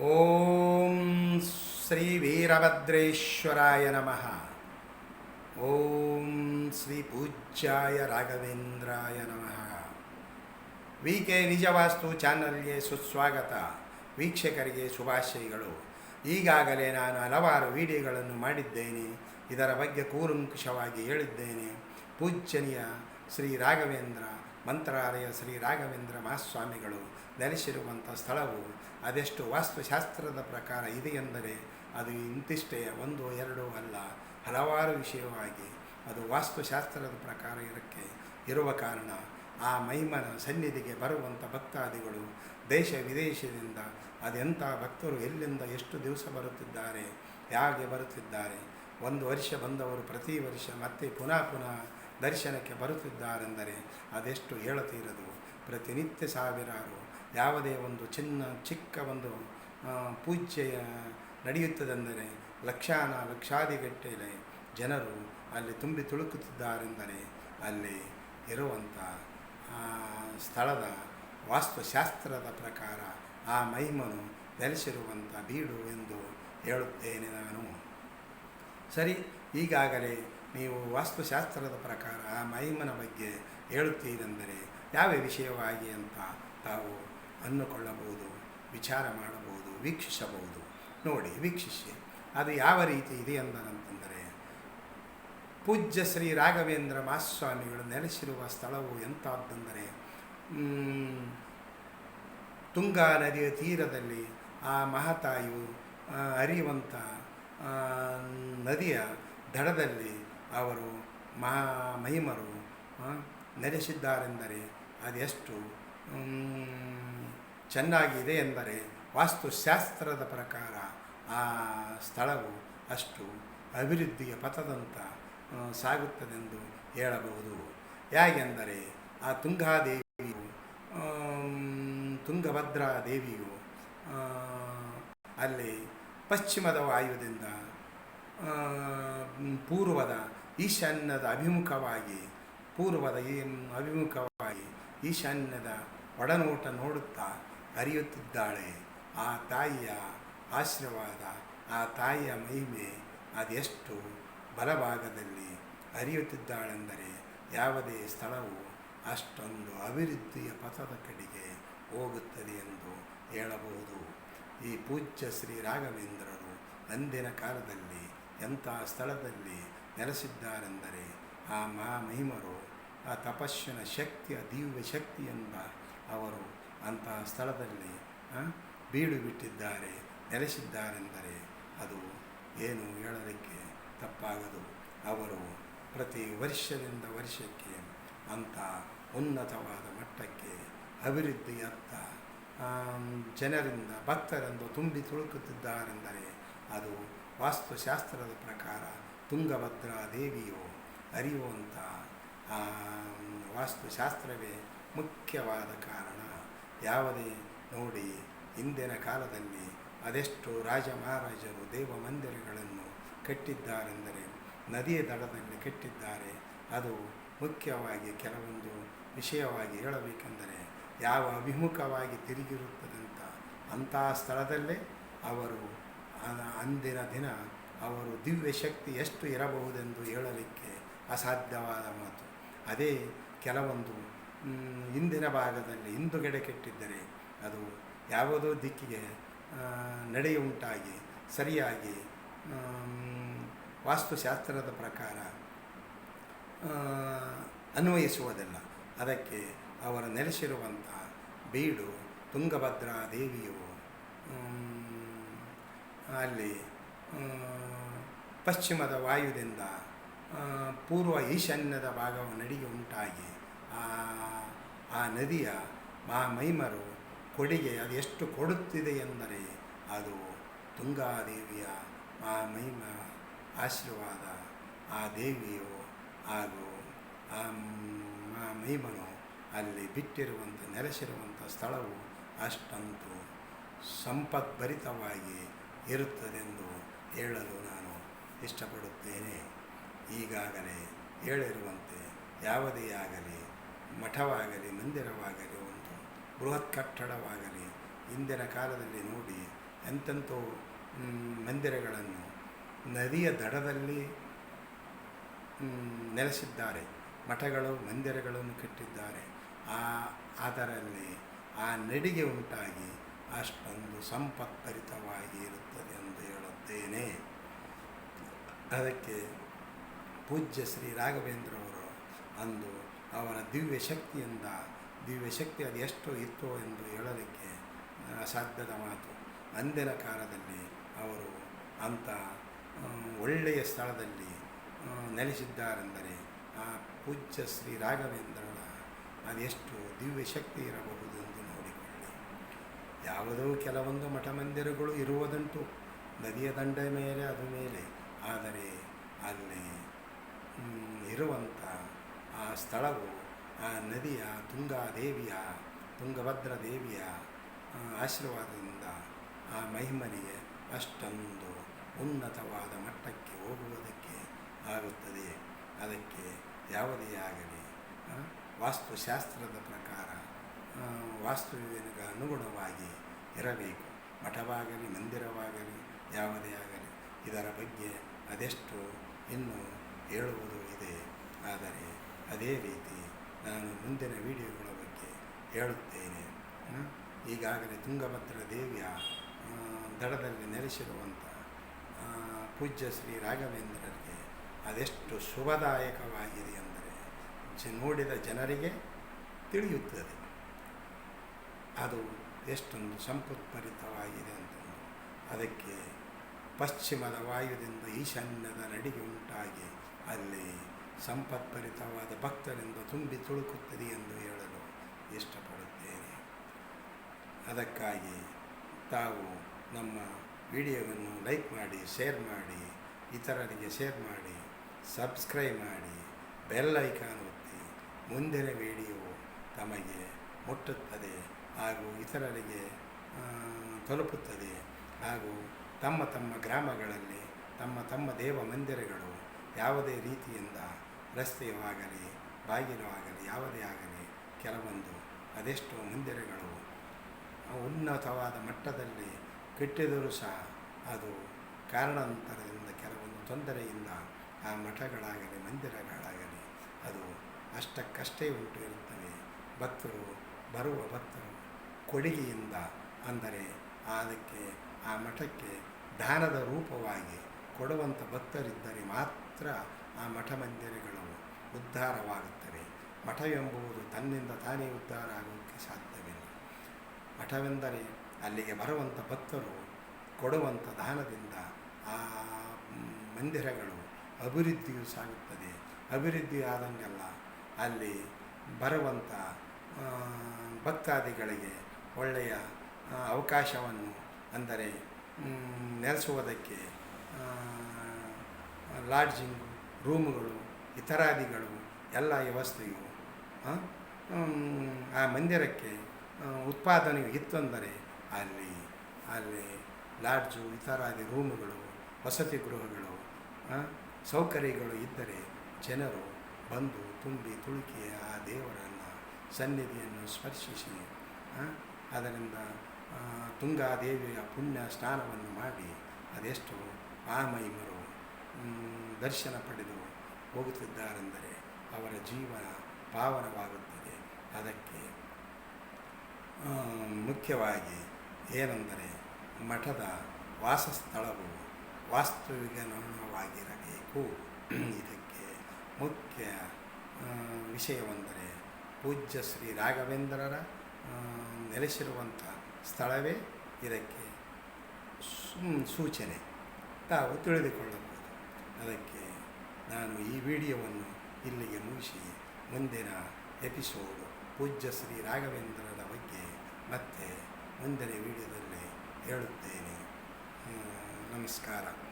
ಓಂ ಶ್ರೀ ವೀರಭದ್ರೇಶ್ವರಾಯ ನಮಃ. ಓಂ ಶ್ರೀ ಪೂಜ್ಯಾಯ ರಾಘವೇಂದ್ರಾಯ ನಮಃ. ವಿ ಕೆ ನಿಜವಾಸ್ತು ಚಾನಲ್ಗೆ ಸುಸ್ವಾಗತ. ವೀಕ್ಷಕರಿಗೆ ಶುಭಾಶಯಗಳು. ಈಗಾಗಲೇ ನಾನು ಹಲವಾರು ವಿಡಿಯೋಗಳನ್ನು ಮಾಡಿದ್ದೇನೆ. ಇದರ ಬಗ್ಗೆ ಕೂರುಂಕುಷವಾಗಿ ಹೇಳಿದ್ದೇನೆ. ಪೂಜ್ಯನೀಯ ಶ್ರೀ ರಾಘವೇಂದ್ರ ಮಂತ್ರಾಲಯ ಶ್ರೀ ರಾಘವೇಂದ್ರ ಮಹಾಸ್ವಾಮಿಗಳು ನೆಲೆಸಿರುವಂಥ ಸ್ಥಳವು ಅದೆಷ್ಟು ವಾಸ್ತುಶಾಸ್ತ್ರದ ಪ್ರಕಾರ ಇದೆ ಎಂದರೆ ಅದು ಇಂತಿಷ್ಟೇ ಒಂದು ಎರಡು ಅಲ್ಲ, ಹಲವಾರು ವಿಷಯವಾಗಿ ಅದು ವಾಸ್ತುಶಾಸ್ತ್ರದ ಪ್ರಕಾರ ಇದಕ್ಕೆ ಇರುವ ಕಾರಣ. ಆ ಮೈಮನ ಸನ್ನಿಧಿಗೆ ಬರುವಂಥ ಭಕ್ತಾದಿಗಳು ದೇಶ ವಿದೇಶದಿಂದ ಅದೆಂಥ ಭಕ್ತರು ಎಲ್ಲಿಂದ ಎಷ್ಟು ದಿವಸ ಬರುತ್ತಿದ್ದಾರೆ, ಹೇಗೆ ಬರುತ್ತಿದ್ದಾರೆ, ಒಂದು ವರ್ಷ ಬಂದವರು ಪ್ರತಿ ವರ್ಷ ಮತ್ತೆ ಪುನಃ ಪುನಃ ದರ್ಶನಕ್ಕೆ ಬರುತ್ತಿದ್ದಾರೆಂದರೆ ಅದೆಷ್ಟು ಹೇಳತೀರದು? ಪ್ರತಿನಿತ್ಯ ಸಾವಿರಾರು, ಯಾವುದೇ ಒಂದು ಚಿನ್ನ, ಚಿಕ್ಕ ಒಂದು ಪೂಜೆಯ ಪೂಜೆ ನಡೆಯುತ್ತದೆಂದರೆ ಲಕ್ಷಾನ ಲಕ್ಷಾದಿಗಟ್ಟಲೆ ಜನರು ಅಲ್ಲಿ ತುಂಬಿ ತುಳುಕುತ್ತಿದ್ದಾರೆಂದರೆ ಅಲ್ಲಿ ಇರುವಂಥ ಸ್ಥಳದ ವಾಸ್ತುಶಾಸ್ತ್ರದ ಪ್ರಕಾರ ಆ ಮಹಿಮನು ನೆಲೆಸಿರುವಂಥ ಬೀಡು ಎಂದು ಹೇಳುತ್ತೇನೆ ನಾನು. ಸರಿ, ಈಗಾಗಲೇ ನೀವು ವಾಸ್ತುಶಾಸ್ತ್ರದ ಪ್ರಕಾರ ಆ ಮಹಿಮನ ಬಗ್ಗೆ ಹೇಳುತ್ತೀರೆಂದರೆ ಯಾವ ವಿಷಯವಾಗಿ ಅಂತ ತಾವು ಅಂದುಕೊಳ್ಳಬಹುದು ವಿಚಾರ ಮಾಡಬಹುದು, ವೀಕ್ಷಿಸಬಹುದು. ನೋಡಿ, ವೀಕ್ಷಿಸಿ. ಅದು ಯಾವ ರೀತಿ ಇದೆ ಎಂದನಂತಂದರೆ, ಪೂಜ್ಯ ಶ್ರೀ ರಾಘವೇಂದ್ರ ಮಹಾಸ್ವಾಮಿಗಳು ನೆಲೆಸಿರುವ ಸ್ಥಳವು ಎಂಥದ್ದೆಂದರೆ ತುಂಗಾ ನದಿಯ ತೀರದಲ್ಲಿ ಆ ಮಹಾತಾಯು ಅರಿಯುವಂಥ ನದಿಯ ದಡದಲ್ಲಿ ಅವರು ಮಹಾ ಮಹಿಮರು ನಡೆಸಿದ್ದಾರೆಂದರೆ ಅದೆಷ್ಟು ಮ್, ಚೆನ್ನಾಗಿದೆ ಎಂದರೆ ವಾಸ್ತುಶಾಸ್ತ್ರದ ಪ್ರಕಾರ ಆ ಸ್ಥಳವು ಅಷ್ಟು ಅಭಿವೃದ್ಧಿಯ ಪಥದಂತ ಸಾಗುತ್ತದೆಂದು ಹೇಳಬಹುದು. ಹೇಗೆಂದರೆ ಆ ತುಂಗಾದೇವಿಯು ತುಂಗಭದ್ರಾ ದೇವಿಯು ಅಲ್ಲಿ ಪಶ್ಚಿಮದ ವಾಯುದಿಂದ ಪೂರ್ವದ ಈಶಾನ್ಯದ ಅಭಿಮುಖವಾಗಿ, ಪೂರ್ವದ ಈ ಅಭಿಮುಖವಾಗಿ ಈಶಾನ್ಯದ ಒಡನೋಟ ನೋಡುತ್ತಾ ಅರಿಯುತ್ತಿದ್ದಾಳೆ. ಆ ತಾಯಿಯ ಆಶೀರ್ವಾದ, ಆ ತಾಯಿಯ ಮಹಿಮೆ ಅದೆಷ್ಟು ಬಲಭಾಗದಲ್ಲಿ ಅರಿಯುತ್ತಿದ್ದಾಳೆಂದರೆ ಯಾವುದೇ ಸ್ಥಳವು ಅಷ್ಟೊಂದು ಅಭಿವೃದ್ಧಿಯ ಪಥದ ಕಡೆಗೆ ಹೋಗುತ್ತದೆ ಎಂದು ಹೇಳಬಹುದು. ಈ ಪೂಜ್ಯ ಶ್ರೀ ರಾಘವೇಂದ್ರರು ಅಂದಿನ ಕಾಲದಲ್ಲಿ ಎಂಥ ಸ್ಥಳದಲ್ಲಿ ನೆಲೆಸಿದ್ದಾರೆಂದರೆ ಆ ಮಹಾಮಹಿಮರು, ಆ ತಪಸ್ಸಿನ ಶಕ್ತಿಯ ದಿವ್ಯ ಎಂಬ ಅವರು ಅಂತಹ ಸ್ಥಳದಲ್ಲಿ ಬೀಡು ಬಿಟ್ಟಿದ್ದಾರೆ ನೆಲೆಸಿದ್ದಾರೆಂದರೆ ಅದು ಏನು ಹೇಳಲಿಕ್ಕೆ ತಪ್ಪಾಗದು. ಅವರು ಪ್ರತಿ ವರ್ಷದಿಂದ ವರ್ಷಕ್ಕೆ ಅಂಥ ಉನ್ನತವಾದ ಮಟ್ಟಕ್ಕೆ ಅಭಿವೃದ್ಧಿಯತ್ತ ಜನರಿಂದ, ಭಕ್ತರೆಂದು ತುಂಬಿ ತುಳುಕುತ್ತಿದ್ದಾರೆಂದರೆ ಅದು ವಾಸ್ತುಶಾಸ್ತ್ರದ ಪ್ರಕಾರ ತುಂಗಭದ್ರಾ ದೇವಿಯು ಅರಿಯುವಂಥ ವಾಸ್ತುಶಾಸ್ತ್ರವೇ ಮುಖ್ಯವಾದ ಕಾರಣ. ಯಾವುದೇ ನೋಡಿ ಇಂದಿನ ಕಾಲದಲ್ಲಿ ಅದೆಷ್ಟು ರಾಜ ಮಹಾರಾಜರು ದೇವ ಮಂದಿರಗಳನ್ನು ಕಟ್ಟಿದ್ದಾರೆಂದರೆ, ನದಿಯ ದಡದಲ್ಲಿ ಕಟ್ಟಿದ್ದಾರೆ. ಅದು ಮುಖ್ಯವಾಗಿ ಕೆಲವೊಂದು ವಿಷಯವಾಗಿ ಹೇಳಬೇಕೆಂದರೆ, ಯಾವ ಅಭಿಮುಖವಾಗಿ ತಿರುಗಿರುತ್ತದಂತ ಅಂತಹ ಸ್ಥಳದಲ್ಲೇ ಅವರು ಅಂದಿನ ದಿನ ಅವರು ದಿವ್ಯ ಶಕ್ತಿ ಎಷ್ಟು ಇರಬಹುದೆಂದು ಹೇಳಲಿಕ್ಕೆ ಅಸಾಧ್ಯವಾದ ಮಾತು. ಅದೇ ಕೆಲವೊಂದು ಹಿಂದಿನ ಭಾಗದಲ್ಲಿ ಹಿಂದುಗಡೆ ಕೆಟ್ಟಿದ್ದರೆ ಅದು ಯಾವುದೋ ದಿಕ್ಕಿಗೆ ನಡೆಯುಂಟಾಗಿ, ಸರಿಯಾಗಿ ವಾಸ್ತುಶಾಸ್ತ್ರದ ಪ್ರಕಾರ ಅನ್ವಯಿಸುವುದಿಲ್ಲ. ಅದಕ್ಕೆ ಅವರ ನೆಲೆಸಿರುವಂಥ ಬೀಡು ತುಂಗಭದ್ರಾ ದೇವಿಯು ಅಲ್ಲಿ ಪಶ್ಚಿಮದ ವಾಯುದಿಂದ ಪೂರ್ವ ಈಶಾನ್ಯದ ಭಾಗವು ನಡಿಗೆ ಉಂಟಾಗಿ, ಆ ಆ ನದಿಯ ಮಾ ಮೈಮರು ಕೊಡುಗೆ ಅದು ಎಷ್ಟು ಕೊಡುತ್ತಿದೆ ಎಂದರೆ ಅದು ತುಂಗಾದೇವಿಯ ಆ ಮೈಮ ಆಶೀರ್ವಾದ, ಆ ದೇವಿಯು ಹಾಗೂ ಆ ಮಾ ಮಹಿಮನು ಅಲ್ಲಿ ಬಿಟ್ಟಿರುವಂಥ, ನೆಲೆಸಿರುವಂಥ ಸ್ಥಳವು ಅಷ್ಟಂತೂ ಸಂಪದ್ಭರಿತವಾಗಿ ಇರುತ್ತದೆಂದು ಹೇಳಲು ನಾನು ಇಷ್ಟಪಡುತ್ತೇನೆ. ಈಗಾಗಲೇ ಹೇಳಿರುವಂತೆ ಯಾವುದೇ ಆಗಲಿ ಮಠವಾಗಲಿ, ಮಂದಿರವಾಗಲಿ, ಒಂದು ಬೃಹತ್ ಕಟ್ಟಡವಾಗಲಿ, ಇಂದಿನ ಕಾಲದಲ್ಲಿ ನೋಡಿ ಎಂತೆಂಥೋ ಮಂದಿರಗಳನ್ನು ನದಿಯ ದಡದಲ್ಲಿ ನೆಲೆಸಿದ್ದಾರೆ. ಮಠಗಳು, ಮಂದಿರಗಳನ್ನು ಕಟ್ಟಿದ್ದಾರೆ. ಆ, ಅದರಲ್ಲಿ ಆ ನಡಿಗೆ ಉಂಟಾಗಿ ಅಷ್ಟೊಂದು ಸಂಪತ್ಭರಿತವಾಗಿ ಇರುತ್ತದೆ ಎಂದು ಹೇಳುತ್ತೇನೆ ಅದಕ್ಕೆ ಪೂಜ್ಯ ಶ್ರೀ ರಾಘವೇಂದ್ರವರು ಅಂದು ಅವರ ದಿವ್ಯ ಶಕ್ತಿಯಿಂದ, ದಿವ್ಯ ಶಕ್ತಿ ಅದು ಎಷ್ಟು ಇತ್ತು ಎಂದು ಹೇಳಲಿಕ್ಕೆ ಅಸಾಧ್ಯದ ಮಾತು. ಅಂದಿನ ಕಾಲದಲ್ಲಿ ಅವರು ಅಂಥ ಒಳ್ಳೆಯ ಸ್ಥಳದಲ್ಲಿ ನೆಲೆಸಿದ್ದಾರೆಂದರೆ ಆ ಪೂಜ್ಯ ಶ್ರೀ ರಾಘವೇಂದ್ರರ ಅದೆಷ್ಟು ದಿವ್ಯ ಶಕ್ತಿ ಇರಬಹುದು ಎಂದು ನೋಡಿಕೊಳ್ಳಿ. ಯಾವುದೋ ಕೆಲವೊಂದು ಮಠ ಮಂದಿರಗಳು ಇರುವುದಂಟು. ನದಿಯ ದಂಡೆ ಮೇಲೆ, ಅದು ಮೇಲೆ. ಆದರೆ ಅಲ್ಲಿ ಇರುವಂಥ ಆ ಸ್ಥಳವು, ಆ ನದಿಯ ತುಂಗಾದೇವಿಯ, ತುಂಗಭದ್ರ ದೇವಿಯ ಆಶೀರ್ವಾದದಿಂದ ಆ ಮಹಿಮನಿಗೆ ಅಷ್ಟೊಂದು ಉನ್ನತವಾದ ಮಟ್ಟಕ್ಕೆ ಹೋಗುವುದಕ್ಕೆ ಆಗುತ್ತದೆ. ಅದಕ್ಕೆ ಯಾವುದೇ ಆಗಲಿ ವಾಸ್ತುಶಾಸ್ತ್ರದ ಪ್ರಕಾರ ವಾಸ್ತುವಿಗೆ ಅನುಗುಣವಾಗಿ ಇರಬೇಕು. ಮಠವಾಗಲಿ, ಮಂದಿರವಾಗಲಿ ಯಾವುದೇ ಆಗಲಿ ಇದರ ಬಗ್ಗೆ ಅದೆಷ್ಟು ಇನ್ನೂ ಹೇಳುವುದು ಇದೆ. ಆದರೆ ಅದೇ ರೀತಿ ನಾನು ಮುಂದಿನ ವಿಡಿಯೋಗಳ ಬಗ್ಗೆ ಹೇಳುತ್ತೇನೆ. ಈಗಾಗಲೇ ತುಂಗಭದ್ರ ದೇವಿಯ ದಡದಲ್ಲಿ ನೆಲೆಸಿರುವಂಥ ಪೂಜ್ಯ ಶ್ರೀ ರಾಘವೇಂದ್ರರಿಗೆ ಅದೆಷ್ಟು ಶುಭದಾಯಕವಾಗಿದೆ ಅಂದರೆ ಜ, ನೋಡಿದ ಜನರಿಗೆ ತಿಳಿಯುತ್ತದೆ. ಅದು ಎಷ್ಟೊಂದು ಸಂಪತ್ಪರಿತವಾಗಿದೆ ಅಂತ ಅದಕ್ಕೆ ಪಶ್ಚಿಮದ ವಾಯುದಿಂದ ಈಶಾನ್ಯದ ನಡಿಗೆ ಉಂಟಾಗಿ, ಅಲ್ಲಿ ಸಂಪತ್ಪರಿತವಾದ ಭಕ್ತರಿಂದ ತುಂಬಿ ತುಳುಕುತ್ತದೆ ಎಂದು ಹೇಳಲು ಇಷ್ಟಪಡುತ್ತೇನೆ. ಅದಕ್ಕಾಗಿ ತಾವು ನಮ್ಮ ವಿಡಿಯೋವನ್ನು ಲೈಕ್ ಮಾಡಿ, ಶೇರ್ ಮಾಡಿ, ಇತರರಿಗೆ ಶೇರ್ ಮಾಡಿ, ಸಬ್ಸ್ಕ್ರೈಬ್ ಮಾಡಿ, ಬೆಲ್ ಐಕಾನ್ ಒತ್ತಿ. ಮುಂದಿನ ವಿಡಿಯೋ ತಮಗೆ ಮುಟ್ಟುತ್ತದೆ ಹಾಗೂ ಇತರರಿಗೆ ತಲುಪುತ್ತದೆ ಹಾಗೂ ತಮ್ಮ ತಮ್ಮ ಗ್ರಾಮಗಳಲ್ಲಿ, ತಮ್ಮ ತಮ್ಮ ದೇವ ಮಂದಿರಗಳು ಯಾವುದೇ ರೀತಿಯಿಂದ ರಸ್ತೆಯವಾಗಲಿ, ಬಾಗಿಲು ಆಗಲಿ, ಯಾವುದೇ ಆಗಲಿ, ಕೆಲವೊಂದು ಅದೆಷ್ಟೋ ಮಂದಿರಗಳು ಉನ್ನತವಾದ ಮಟ್ಟದಲ್ಲಿ ಕಟ್ಟಿದರೂ ಸಹ ಅದು ಕಾರಣಾಂತರದಿಂದ ಕೆಲವೊಂದು ತೊಂದರೆಯಿಂದ ಆ ಮಠಗಳಾಗಲಿ, ಮಂದಿರಗಳಾಗಲಿ ಅದು ಅಷ್ಟಕ್ಕಷ್ಟೇ ಉಂಟು ಇರುತ್ತವೆ. ಭಕ್ತರು ಬರುವ ಭಕ್ತರು ಕೊಡುಗೆಯಿಂದ ಅಂದರೆ ಅದಕ್ಕೆ ಆ ಮಠಕ್ಕೆ ದಾನದ ರೂಪವಾಗಿ ಕೊಡುವಂಥ ಭಕ್ತರಿದ್ದರೆ ಮಾತ್ರ ಆ ಮಠ ಮಂದಿರಗಳು ಉದ್ಧಾರವಾಗುತ್ತವೆ. ಮಠವೆಂಬುದು ತನ್ನಿಂದ ತಾನೇ ಉದ್ಧಾರ ಆಗೋಕ್ಕೆ ಸಾಧ್ಯವಿಲ್ಲ. ಮಠವೆಂದರೆ ಅಲ್ಲಿಗೆ ಬರುವಂಥ ಭಕ್ತರು ಕೊಡುವಂಥ ದಾನದಿಂದ ಆ ಮಂದಿರಗಳು ಅಭಿವೃದ್ಧಿಯು ಸಾಗುತ್ತದೆ. ಅಭಿವೃದ್ಧಿ ಆದಂಗೆಲ್ಲ ಅಲ್ಲಿ ಬರುವಂಥ ಭಕ್ತಾದಿಗಳಿಗೆ ಒಳ್ಳೆಯ ಅವಕಾಶವನ್ನು ಅಂದರೆ ನೆಲೆಸುವುದಕ್ಕೆ ಲಾಡ್ಜಿಂಗು ರೂಮುಗಳು ಇತರಾದಿಗಳು ಎಲ್ಲ ವ್ಯವಸ್ಥೆಯು ಆ, ಮಂದಿರಕ್ಕೆ ಉತ್ಪಾದನೆ ಇತ್ತಂದರೆ ಅಲ್ಲಿ ಅಲ್ಲಿ ಲಾಡ್ಜು ಇತರಾದಿ ರೂಮುಗಳು ವಸತಿ ಗೃಹಗಳು ಸೌಕರ್ಯಗಳು ಇದ್ದರೆ ಜನರು ಬಂದು ತುಂಬಿ ತುಳುಕಿ ಆ ದೇವರನ್ನು ಸನ್ನಿಧಿಯನ್ನು ಸ್ಪರ್ಶಿಸಿ ಅದರಿಂದ ತುಂಗಾದೇವಿಯ ಪುಣ್ಯ ಸ್ನಾನವನ್ನು ಮಾಡಿ ಅದೆಷ್ಟು ಆ ಮೈಮರು ದರ್ಶನ ಪಡೆದು ಹೋಗುತ್ತಿದ್ದಾರೆಂದರೆ ಅವರ ಜೀವನ ಪಾವನವಾಗುತ್ತದೆ. ಅದಕ್ಕೆ ಮುಖ್ಯವಾಗಿ ಏನೆಂದರೆ ಮಠದ ವಾಸಸ್ಥಳವು ವಾಸ್ತವಿಕವಾಗಿರಬೇಕು ಇದಕ್ಕೆ ಮುಖ್ಯ ವಿಷಯವೆಂದರೆ ಪೂಜ್ಯ ಶ್ರೀ ರಾಘವೇಂದ್ರರ ನೆಲೆಸಿರುವಂಥ ಸ್ಥಳವೇ ಇದಕ್ಕೆ ಸೂಚನೆ. ತಾವು ತಿಳಿದುಕೊಳ್ಳಬಹುದು. ಅದಕ್ಕೆ ನಾನು ಈ ವಿಡಿಯೋವನ್ನು ಇಲ್ಲಿಗೆ ಮುಗಿಸಿ. ಮುಂದಿನ ಎಪಿಸೋಡು ಪೂಜ್ಯ ಶ್ರೀ ರಾಘವೇಂದ್ರರ ಬಗ್ಗೆ ಮತ್ತೆ ಮುಂದಿನ ವಿಡಿಯೋದಲ್ಲಿ ಹೇಳುತ್ತೇನೆ. ನಮಸ್ಕಾರ.